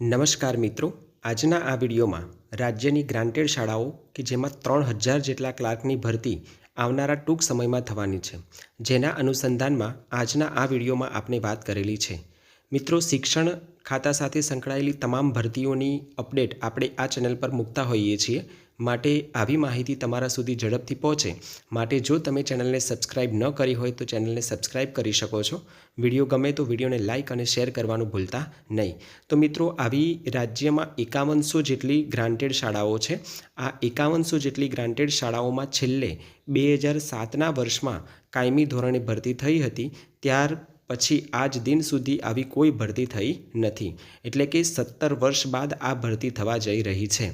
નમસ્કાર મિત્રો, આજના આ વિડીયોમાં રાજ્યની ગ્રાન્ટેડ શાળાઓ કે જેમાં ત્રણ હજાર જેટલા ક્લાર્કની ભરતી આવનારા ટૂંક સમયમાં થવાની છે, જેના અનુસંધાનમાં આજના આ વિડીયોમાં આપણે વાત કરેલી છે. મિત્રો, શિક્ષણ ખાતા સાથે સંકળાયેલી તમામ ભરતીઓની અપડેટ આપણે આ ચેનલ પર મૂકતા હોઈએ છીએ માટે આવી માહિતી તમારા સુધી ઝડપથી પહોંચે. માટે જો તમે ચેનલને સબસ્ક્રાઇબ ન કરી હોય તો ચેનલને સબસ્ક્રાઇબ કરી શકો છો. વીડિયો ગમે તો વિડીયોને લાઇક અને શેર કરવાનું ભૂલતા નહીં. તો મિત્રો, આવી રાજ્યમાં એકાવનસો જેટલી ગ્રાન્ટેડ શાળાઓ છે. આ એકાવનસો જેટલી ગ્રાન્ટેડ શાળાઓમાં છેલ્લે બે હજાર સાતના વર્ષમાં કાયમી ધોરણે ભરતી થઈ હતી. ત્યાર પછી આજ દિન સુધી આવી કોઈ ભરતી થઈ નથી. એટલે કે સત્તર વર્ષ બાદ આ ભરતી થવા જઈ રહી છે.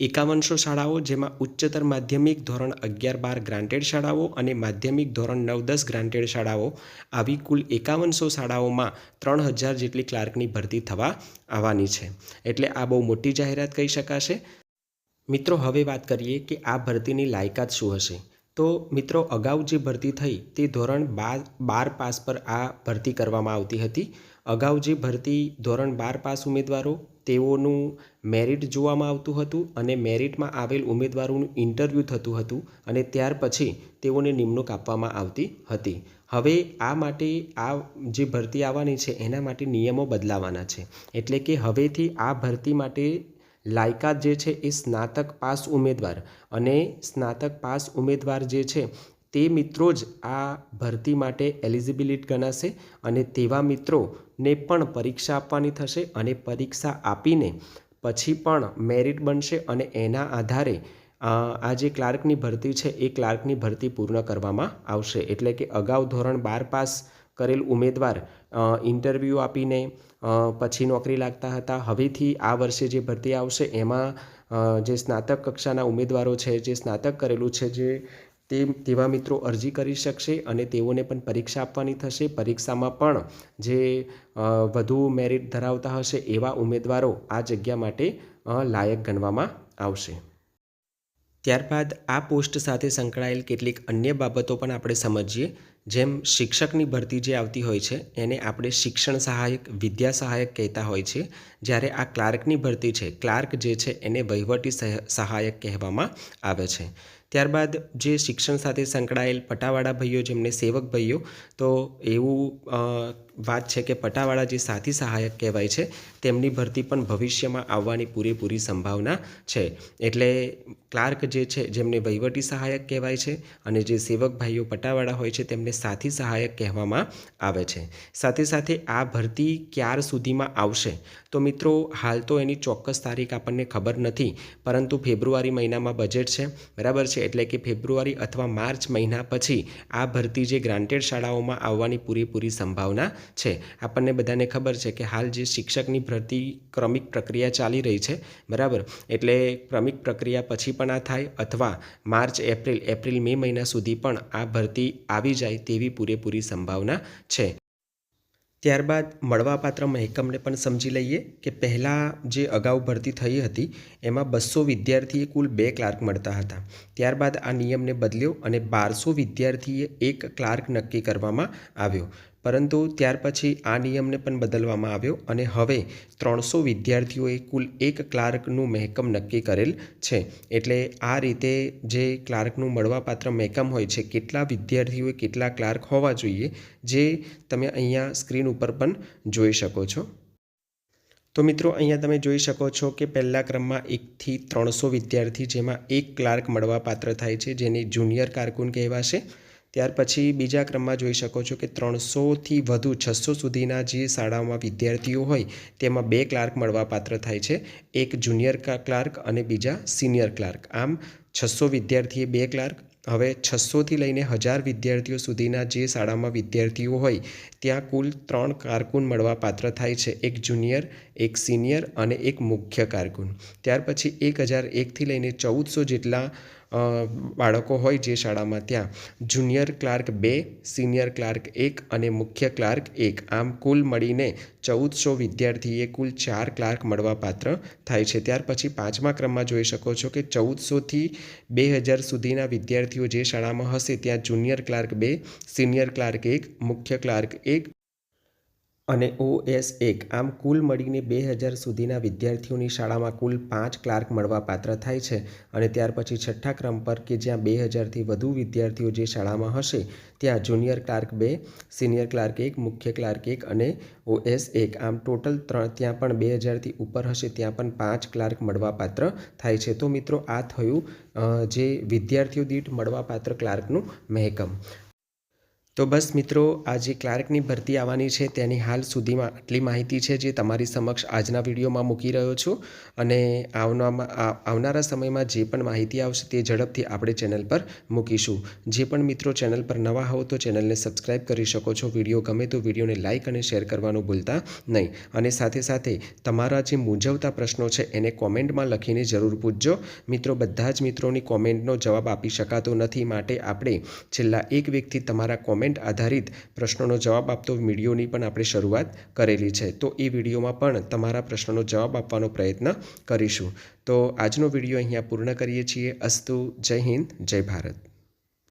એકાવનસો શાળાઓ, જેમાં ઉચ્ચતર માધ્યમિક ધોરણ અગિયાર બાર ગ્રાન્ટેડ શાળાઓ અને માધ્યમિક ધોરણ નવ દસ ગ્રાન્ટેડ શાળાઓ, આવી કુલ એકાવનસો શાળાઓમાં ત્રણ હજાર જેટલી ક્લાર્કની ભરતી થવા આવવાની છે. એટલે આ બહુ મોટી જાહેરાત કહી શકાશે. મિત્રો, હવે વાત કરીએ કે આ ભરતીની લાયકાત શું હશે. તો મિત્રો, અગાઉ જે ભરતી થઈ તે ધોરણ બાર બાર પાસ પર આ ભરતી કરવામાં આવતી હતી. અગાઉ જે ભરતી ધોરણ બાર પાસ ઉમેદવારો, તેઓનું મેરિટ જોવામાં આવતું હતું અને મેરિટમાં આવેલ ઉમેદવારોનું ઇન્ટરવ્યૂ થતું હતું અને ત્યાર પછી તેઓને નિમણૂક આપવામાં આવતી હતી. હવે આ માટે આ જે ભરતી આવવાની છે, એના માટે નિયમો બદલાવાના છે. એટલે કે હવેથી આ ભરતી માટે લાયકાત જે છે એ સ્નાતક પાસ ઉમેદવાર અને સ્નાતક પાસ ઉમેદવાર જે છે તે મિત્રો જ આ ભરતી માટે એલિજિબિલિટ ગણાશે અને તેવા મિત્રોને પણ પરીક્ષા આપવાની થશે અને પરીક્ષા આપીને પછી પણ મેરિટ બનશે અને એના આધારે આ જે ક્લાર્કની ભરતી છે, એ ક્લાર્કની ભરતી પૂર્ણ કરવામાં આવશે. એટલે કે અગાઉ ધોરણ બાર પાસ કરેલ ઉમેદવાર ઇન્ટરવ્યૂ આપીને પછી નોકરી લાગતા હતા. હવેથી આ વર્ષે જે ભરતી આવશે, એમાં જે સ્નાતક કક્ષાના ઉમેદવારો છે, જે સ્નાતક કરેલું છે, જે તે, તેવા મિત્રો અરજી કરી શકશે અને તેઓને પણ પરીક્ષા આપવાની થશે. પરીક્ષામાં પણ જે વધુ મેરિટ ધરાવતા હશે એવા ઉમેદવારો આ જગ્યા માટે લાયક ગણવામાં આવશે. ત્યારબાદ આ પોસ્ટ સાથે સંકળાયેલ કેટલીક અન્ય બાબતો પણ આપણે સમજીએ, જેમ શિક્ષકની ભરતી જે આવતી હોય છે, એને આપણે શિક્ષણ સહાયક, વિદ્યા સહાયક કહેતા હોય છે. જ્યારે આ ક્લાર્કની ભરતી છે, ક્લાર્ક જે છે, એને વહીવટી સહાયક કહેવામાં આવે છે. ત્યારબાદ જે શિક્ષણ સાથે સંકળાયેલ પટાવાળા ભાઈઓ, જેમને સેવક ભાઈઓ, તો એવું વાત છે કે પટાવાળા જે સાથી સહાયક કહેવાય છે, તેમની ભરતી પણ ભવિષ્યમાં આવવાની પૂરેપૂરી સંભાવના છે. એટલે ક્લાર્ક જે છે, જેમને વહીવટી સહાયક કહેવાય છે અને જે સેવક ભાઈઓ પટાવાળા હોય છે, તેમને સાથી સહાયક કહેવામાં આવે છે. સાથે સાથે આ ભરતી ક્યાર સુધીમાં આવશે? તો મિત્રો, હાલ તો એની ચોક્કસ તારીખ આપણને ખબર નથી, પરંતુ ફેબ્રુઆરી મહિનામાં બજેટ છે. બરાબર છે? એટલે કે ફેબ્રુઆરી અથવા માર્ચ મહિના પછી આ ભરતી જે ગ્રાન્ટેડ શાળાઓમાં આવવાની પૂરેપૂરી સંભાવના છે. આપણને બધાને ખબર છે કે હાલ જે શિક્ષકની ભરતી ક્રમિક પ્રક્રિયા ચાલી રહી છે, બરાબર? એટલે ક્રમિક પ્રક્રિયા પછી પણ આ થાય અથવા માર્ચ, એપ્રિલ એપ્રિલ, મે મહિના સુધી પણ આ ભરતી આવી જાય તેવી પૂરેપૂરી સંભાવના છે. ત્યારબાદ મળવાપાત્ર મહેકમને પણ સમજી લઈએ કે પહેલાં જે અગાઉ ભરતી થઈ હતી, એમાં બસો વિદ્યાર્થીએ કુલ બે ક્લાર્ક મળતા હતા. ત્યારબાદ આ નિયમને બદલ્યો અને બારસો વિદ્યાર્થીએ એક ક્લાર્ક નક્કી કરવામાં આવ્યો. પરંતુ ત્યાર પછી આ નિયમને પણ બદલવામાં આવ્યો અને હવે ત્રણસો વિદ્યાર્થીઓએ કુલ એક ક્લાર્કનું મહેકમ નક્કી કરેલ છે. એટલે આ રીતે જે ક્લાર્કનું મળવાપાત્ર મહેકમ હોય છે, કેટલા વિદ્યાર્થીઓએ કેટલા ક્લાર્ક હોવા જોઈએ, જે તમે અહીંયા સ્ક્રીન ઉપર પણ જોઈ શકો છો. તો મિત્રો, અહીંયા તમે જોઈ શકો છો કે પહેલા ક્રમમાં એકથી ત્રણસો વિદ્યાર્થી જેમાં એક ક્લાર્ક મળવાપાત્ર થાય છે, જેને જુનિયર કારકુન કહેવાશે. ત્યાર પછી બીજા ક્રમમાં જોઈ શકો છો કે ત્રણસોથી વધુ, છસો સુધીના જે શાળાઓમાં વિદ્યાર્થીઓ હોય, તેમાં બે ક્લાર્ક મળવાપાત્ર થાય છે. એક જુનિયર ક્લાર્ક અને બીજા સિનિયર ક્લાર્ક. આમ છસો વિદ્યાર્થીએ બે ક્લાર્ક. હવે છસોથી લઈને હજાર વિદ્યાર્થીઓ સુધીના જે શાળામાં વિદ્યાર્થીઓ હોય, ત્યાં કુલ ત્રણ કારકુન મળવાપાત્ર થાય છે. એક જુનિયર, એક સિનિયર અને એક મુખ્ય કારકુન. ત્યાર પછી એક હજાર એકથી લઈને ચૌદસો જેટલા બાળકો હોય જે શાળામાં ત્યાં. જુનિયર ક્લાર્ક બે, સિનિયર ક્લાર્ક એક અને મુખ્ય ક્લાર્ક એક. આમ કુલ મળીને ચૌદસો વિદ્યાર્થીએ કુલ ચાર ક્લાર્ક મળવાપાત્ર થાય છે. ત્યાર પછી પાંચમા ક્રમમાં જોઈ શકો છો કે ચૌદસોથી બે હજાર સુધીના વિદ્યાર્થીઓ જે શાળામાં હશે, ત્યાં જુનિયર ક્લાર્ક બે, સિનિયર ક્લાર્ક એક, મુખ્ય ક્લાર્ક એક અને ઓએસ એક આમ કુલ મળીને બે હજાર સુધીના વિદ્યાર્થીઓની શાળામાં કુલ પાંચ ક્લાર્ક મળવાપાત્ર થાય છે. અને ત્યાર પછી છઠ્ઠા ક્રમ પર કે જ્યાં બે હજારથી વધુ વિદ્યાર્થીઓ જે શાળામાં હશે, ત્યાં જુનિયર ક્લાર્ક બે, સિનિયર ક્લાર્ક એક, મુખ્ય ક્લાર્ક એક અને ઓએસ એક. આમ ટોટલ ત્રણ, ત્યાં પણ બે હજારથી ઉપર હશે, ત્યાં પણ પાંચ ક્લાર્ક મળવાપાત્ર થાય છે. તો મિત્રો, આ થયું જે વિદ્યાર્થીઓ દીઠ મળવાપાત્ર ક્લાર્કનું મહેકમ. તો બસ મિત્રો આ જે ક્લાર્કની ભરતી આવવાની છે. તેની હાલ સુધીમાં આટલી માહિતી છે જે તમારી સમક્ષ આજના વિડીયોમાં મૂકી રહ્યો છું. અને આવનામાં આવનારા સમયમાં જે પણ માહિતી આવશે તે ઝડપથી આપણે ચેનલ પર મૂકીશું. જે પણ મિત્રો ચેનલ પર નવા હોવ તો ચેનલને સબસ્ક્રાઇબ કરી શકો છો. વીડિયો ગમે તો વિડીયોને લાઇક અને શેર કરવાનું ભૂલતા નહીં. અને સાથે સાથે તમારા જે મૂંઝવતા પ્રશ્નો છે એને કોમેન્ટમાં લખીને જરૂર પૂછજો. મિત્રો, બધા જ મિત્રોની કોમેન્ટનો જવાબ આપી શકાતો નથી. માટે આપણે છેલ્લા એક વીકથી તમારા કોમેન્ટ આધારિત પ્રશ્નોનો જવાબ આપતો વિડીયોની પણ આપણે શરૂઆત કરેલી છે. તો એ વિડીયોમાં પણ તમારા પ્રશ્નોનો જવાબ આપવાનો પ્રયત્ન કરીશું. તો આજનો વીડિયો અહીંયા પૂર્ણ કરીએ છીએ. અસ્તુ, જય હિન્દ, જય ભારત.